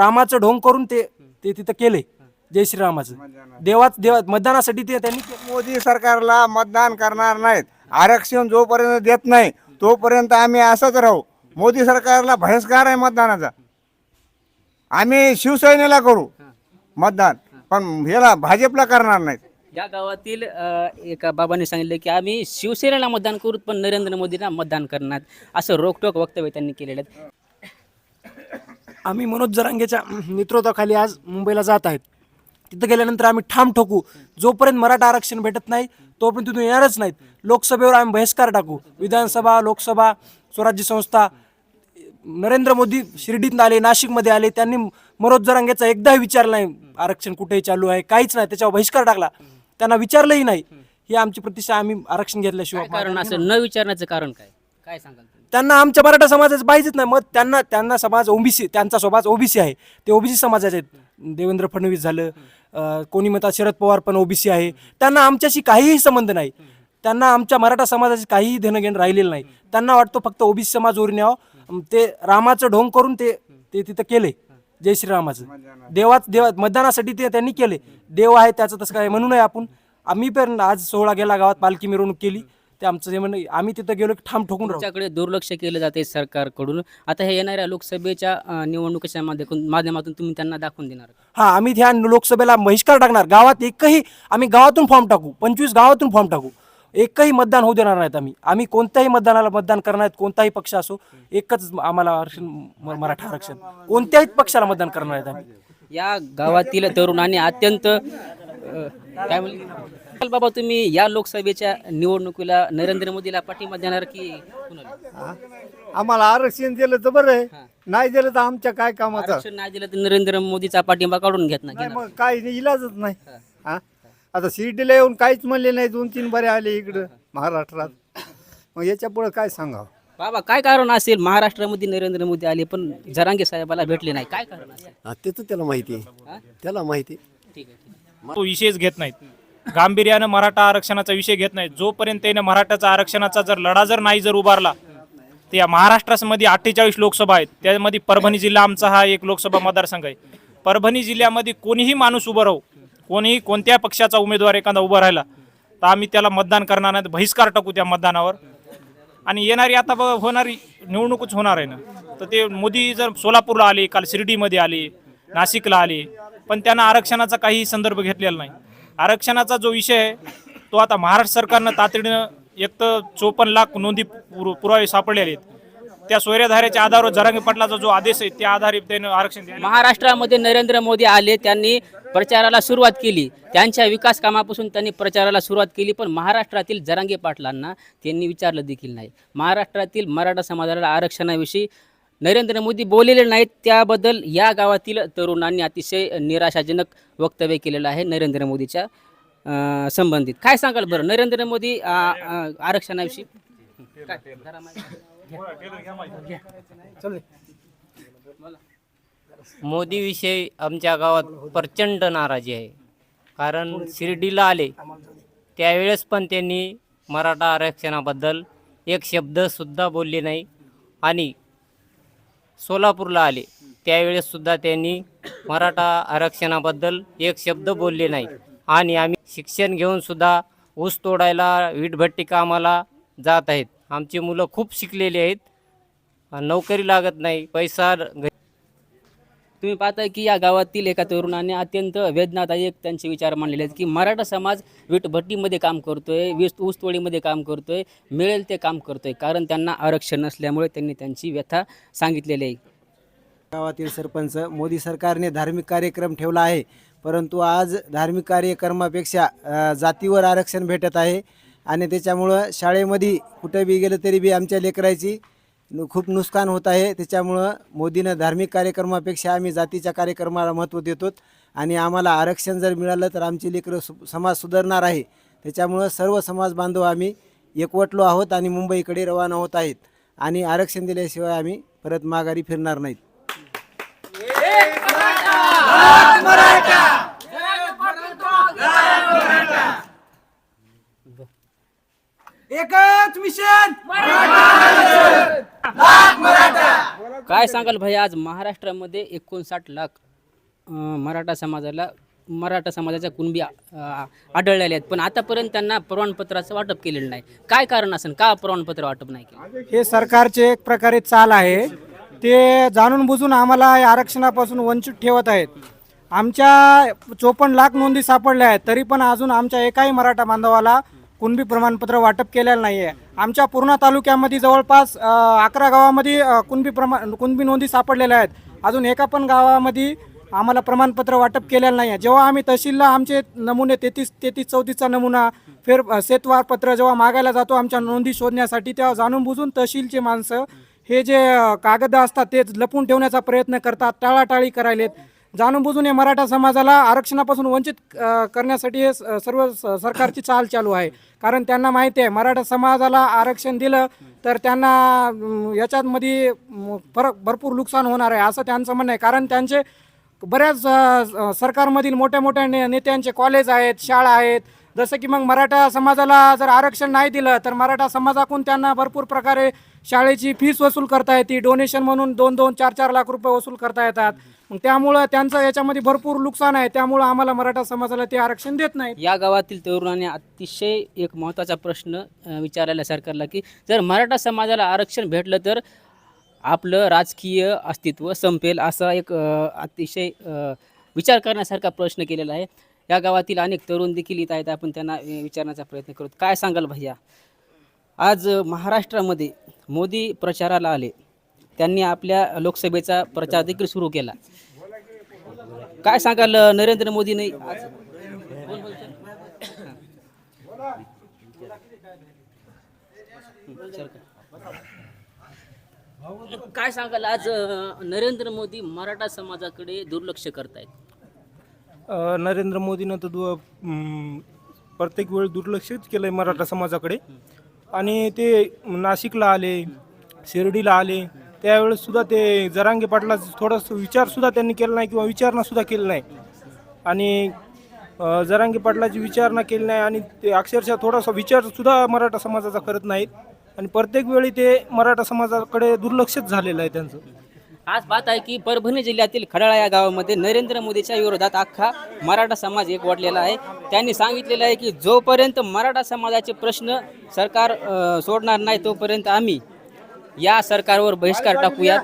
रामाचं ढोंग करून ते ते तिथं केले. जय श्रीरामाचं. देवाच देवा मतदानासाठी ते त्यांनी केलं. मोदी सरकारला मतदान करणार नाहीत. आरक्षण जोपर्यंत देत नाही तोपर्यंत आम्ही असंच राहू. मोदी सरकारला बहिष्कार आहे मतदानाचा. आम्ही शिवसेनेला करू मतदान पण ह्याला भाजपला करणार नाहीत. या गावातील अ, एका बाबांनी सांगितलं की आम्ही शिवसेनेला मतदान करू पण नरेंद्र मोदींना मतदान करणार. असं रोकटोक वक्तव्य त्यांनी केलेलं आहे. आम्ही मनोज जरांगेच्या नेतृत्वाखाली आज मुंबईला जात आहेत. तिथं गेल्यानंतर आम्ही ठाम ठोकू. जोपर्यंत मराठा आरक्षण भेटत नाही तोपर्यंत तिथून येणारच नाहीत. लोकसभेवर आम्ही बहिष्कार टाकू. विधानसभा लोकसभा स्वराज्य संस्था नरेंद्र मोदी शिर्डीत आले नाशिकमध्ये आले त्यांनी मनोज जरांगेचा एकदाही विचारला नाही आरक्षण कुठेही चालू आहे काहीच नाही त्याच्यावर बहिष्कार टाकला. त्यांना विचारलंही नाही. ही आमची प्रतिष्ठा आम्ही आरक्षण घेतल्याशिवाय कारण असं न विचारण्याचं कारण काय? काय सांगाल त्यांना आमच्या मराठा समाजाचं पाहिजेच नाही. मग त्यांना त्यांना समाज ओबीसी त्यांचा समाज ओबीसी आहे. ते ओबीसी समाजाचे आहेत. देवेंद्र फडणवीस झालं कोणी म्हणतात शरद पवार पण ओबीसी आहे. त्यांना आमच्याशी काहीही संबंध नाही. त्यांना आमच्या मराठा समाजाशी काहीही देणंघेणं राहिलेलं नाही. त्यांना वाटतं फक्त ओबीसी समाज ओरी यावं ते रामाचं ढोंग करून ते ते तिथं केले जय श्रीरामाचं. देवाच देवा मतदानासाठी ते त्यांनी केले देव आहे त्याचं तसं काय म्हणूनही आपण. आम्ही पण आज सोहळा गेला गावात पालखी मिरवणूक केली. ते आमचं जे म्हणणं आम्ही तिथं गेलो की ठाम ठोकून राहू. तुमच्याकडे दुर्लक्ष केलं जाते सरकारकडून. आता हे येणाऱ्या लोकसभेच्या अ, निवडणुकीच्या माध्यमातून माध्यमातून तुम्ही त्यांना दाखवून देणार? का? हा आम्ही ह्या लोकसभेला बहिष्कार टाकणार. गावात एकही आम्ही गावातून फॉर्म टाकू. पंचवीस गावातून फॉर्म टाकू. एकही मतदान होऊ देणार नाहीत आम्ही. आम्ही कोणत्याही मतदानाला मतदान करणार आहेत कोणताही पक्ष असो. एकच आम्हाला आरक्षण म- मराठा आरक्षण. कोणत्याही पक्षाला मतदान करणार आहेत आम्ही. या गावातील तरुणांनी अत्यंत अ, काय म्हणले? बाबा तुम्ही या लोकसभेच्या निवडणुकीला नरेंद्र मोदीला पाठिंबा देणार की कुणाला? आम्हाला आरक्षण दिलं तर बरं आहे. नाही दिलं तर आमच्या काय कामाचं? आरक्षण नाही दिलं तर नरेंद्र मोदीचा पाठिंबा काढून घेत नाही नाही मग नाही, इलाजच नाही. हा. आता शिर्डीला येऊन काहीच म्हणले नाही दोन तीन बरे आले इकडं महाराष्ट्रात. मग याच्यापुढे काय सांगावं? बाबा काय कारण असेल? महाराष्ट्रामध्ये नरेंद्र मोदी आले पण जरांगे साहेबाला भेटले नाही. काय कारण असेल? हा, ते तर त्याला माहिती आहे. त्याला माहिती आहे. ठीक आहे ठीक आहे. तो विषयच घेत नाहीत. गांभीर्यानं मराठा आरक्षणाचा विषय घेत नाही जोपर्यंत त्याने मराठाचा आरक्षणाचा जर लढा जर नाही जर उभारला तर या महाराष्ट्रामध्ये अठ्ठेचाळीस लोकसभा आहेत. त्यामध्ये परभणी जिल्हा आमचा हा एक लोकसभा मतदारसंघ आहे. परभणी जिल्ह्यामध्ये कोणीही माणूस उभं राहू कोणीही कोणत्या पक्षाचा उमेदवार एखादा उभा राहिला तर आम्ही त्याला मतदान करणार नाही. बहिष्कार टाकू त्या मतदानावर. आणि येणारी आता बघ होणारी निवडणूकच होणार आहे ना. तर ते मोदी जर सोलापूरला आले काल शिर्डीमध्ये आले नाशिकला आले पण त्यांना आरक्षणाचा काही संदर्भ घेतलेला नाही. आरक्षणाचा जो विषय आहे तो आता महाराष्ट्र सरकारनं तातडीनं एक तर चोपन्न लाख नोंदी पुर- पुरावे सापडलेले आहेत. त्या सोयऱ्याधाऱ्याच्या आधारावर जरांगी पाटलाचा जो आदेश आहे त्या आधारे त्यानं आरक्षण महाराष्ट्रामध्ये नरेंद्र मोदी आले त्यांनी प्रचाराला सुरुवात केली. त्यांच्या विकास कामापासून त्यांनी प्रचाराला सुरुवात केली पण महाराष्ट्रातील जरांगे पाटलांना त्यांनी विचारलं देखील नाही. महाराष्ट्रातील मराठा समाजाला आरक्षणाविषयी नरेंद्र मोदी बोललेले नाहीत त्याबद्दल या गावातील तरुणांनी अतिशय निराशाजनक वक्तव्य केलेलं आहे नरेंद्र मोदीच्या संबंधित. काय सांगाल बरं? नरेंद्र मोदी आरक्षणाविषयी? मोदीविषयी आमच्या गावात प्रचंड नाराजी आहे. कारण शिर्डीला आले त्यावेळेस पण त्यांनी मराठा आरक्षणाबद्दल एक शब्दसुद्धा बोलले नाही. आणि सोलापूरला आले. त्यावेळेससुद्धा त्यांनी मराठा आरक्षणाबद्दल एक शब्द बोलले नाही. आणि आम्ही शिक्षण घेऊनसुद्धा ऊस तोडायला वीटभट्टी कामाला जात आहेत. आमची मुलं खूप शिकलेली आहेत. नोकरी लागत नाही पैसा तुम्ही पाहताय की या गावातील एका तरुणाने अत्यंत वेदनादायक त्यांचे विचार मांडलेले आहेत की मराठा समाज विटभट्टीमध्ये काम करतोय वीस ऊसतोडीमध्ये काम करतोय मिळेल ते काम करतोय कारण त्यांना आरक्षण नसल्यामुळे त्यांनी त्यांची व्यथा सांगितलेली आहे. गावातील सरपंच मोदी सरकारने धार्मिक कार्यक्रम ठेवला आहे परंतु आज धार्मिक कार्यक्रमापेक्षा जातीवर आरक्षण भेटत आहे आणि त्याच्यामुळं शाळेमध्ये कुठं बी गेलं तरी बी आमच्या लेकराची नु- खूप नुकसान होत आहे. त्याच्यामुळं मोदीनं धार्मिक कार्यक्रमापेक्षा आम्ही जातीच्या कार्यक्रमाला महत्त्व देतो. आणि आम्हाला आरक्षण जर मिळालं तर आमची लेकरं सु समाज सुधारणार आहे. त्याच्यामुळं सर्व समाज बांधव आम्ही एकवटलो आहोत आणि मुंबईकडे रवाना होत आहेत. आणि आरक्षण दिल्याशिवाय आम्ही परत माघारी फिरणार नाहीत. एकच मिशन! काय सांगाल भाई आज महाराष्ट्रामध्ये एकोणसाठ लाख अं, मराठा समाजाला मराठा समाजाच्या कुणबी अं, आहेत. पण आतापर्यंत त्यांना प्रमाणपत्राचं वाटप केलेलं नाही. काय कारण असेल का प्रमाणपत्र वाटप नाही केलं? हे सरकारचे एक प्रकारे चाल आहे. ते जाणून बुजून आम्हाला या आरक्षणापासून वंचित ठेवत आहेत. आमच्या चोपन्न लाख नोंदी सापडल्या आहेत तरी पण अजून आमच्या एकाही मराठा बांधवाला कुणबी प्रमाणपत्र वाटप केलेलं नाही आहे आमच्या पूर्णा तालुक्यामध्ये जवळपास अकरा गावामध्ये कुणबी प्रमाण कुणबी नोंदी सापडलेल्या आहेत. अजून एका पण गावामध्ये आम्हाला प्रमाणपत्र वाटप केलेलं नाही आहे जेव्हा आम्ही तहसीलला आमचे नमुने तेहतीस तेहतीस चौतीसचा नमुना फेर सेतवार पत्र जेव्हा मागायला जातो आमच्या नोंदी शोधण्यासाठी तेव्हा जाणून बुजून तहसीलचे माणसं हे जे कागद असतात ते लपून ठेवण्याचा प्रयत्न करतात टाळाटाळी करायलेत. जाणून बुजून हे मराठा समाजाला आरक्षणापासून वंचित करण्यासाठी हे स- सर्व स- सरकारची चाल चालू आहे. कारण त्यांना माहिती आहे मराठा समाजाला आरक्षण दिलं तर त्यांना याच्यामध्ये फरक भरपूर नुकसान होणार आहे असं त्यांचं म्हणणं आहे. कारण त्यांचे बऱ्याच सरकारमधील मोठ्या मोठ्या ने नेत्यांचे कॉलेज आहेत शाळा आहेत. जसं की मग मराठा समाजाला जर आरक्षण नाही दिलं तर मराठा समाजाकडून त्यांना भरपूर प्रकारे शाळेची फीस वसूल करता येते. डोनेशन म्हणून दोन दोन चार चार लाख रुपये वसूल करता येतात. मग त्यामुळं त्यांचं याच्यामध्ये भरपूर नुकसान आहे. त्यामुळं आम्हाला मराठा समाजाला ते आरक्षण देत नाही या गावातील तरुणाने अतिशय एक महत्त्वाचा प्रश्न विचारायला विचारलेला सरकारला की जर मराठा समाजाला आरक्षण भेटलं तर आपलं राजकीय अस्तित्व संपेल असा एक अतिशय विचार करण्यासारखा प्रश्न केलेला आहे. या गावातील अनेक तरुण देखील इथं आहेत. आपण त्यांना विचारण्याचा प्रयत्न करू. काय सांगाल भैया? आज महाराष्ट्रामध्ये मोदी प्रचाराला आले. त्यांनी आपल्या लोकसभेचा प्रचार देखील सुरू केला. काय सांगाल नरेंद्र मोदीने? आज काय सांगाल आज नरेंद्र मोदी मराठा समाजाकडे दुर्लक्ष करतायत? नरेंद्र मोदीनं तर प्रत्येक वेळ दुर्लक्षच केलं आहे मराठा समाजाकडे. आणि ते नाशिकला आले शिर्डीला आले त्यावेळेस सुद्धा ते जरांगे पाटला थोडासा विचारसुद्धा त्यांनी केला नाही किंवा विचारणा केली नाही. आणि अ, जरांगे पाटलाची विचारणा केली नाही आणि ते अक्षरशः थोडासा विचारसुद्धा मराठा समाजाचा करत नाहीत. आणि प्रत्येक वेळी ते मराठा समाजाकडे दुर्लक्षच झालेलं आहे त्यांचं. आज बात आहे की परभणी जिल्ह्यातील खडाळा या गावामध्ये नरेंद्र मोदीच्या विरोधात अख्खा मराठा समाज एकवटलेला आहे. त्यांनी सांगितलेलं आहे की जोपर्यंत मराठा समाजाचे प्रश्न सरकार सोडणार नाही तोपर्यंत आम्ही या सरकारवर बहिष्कार टाकूयात.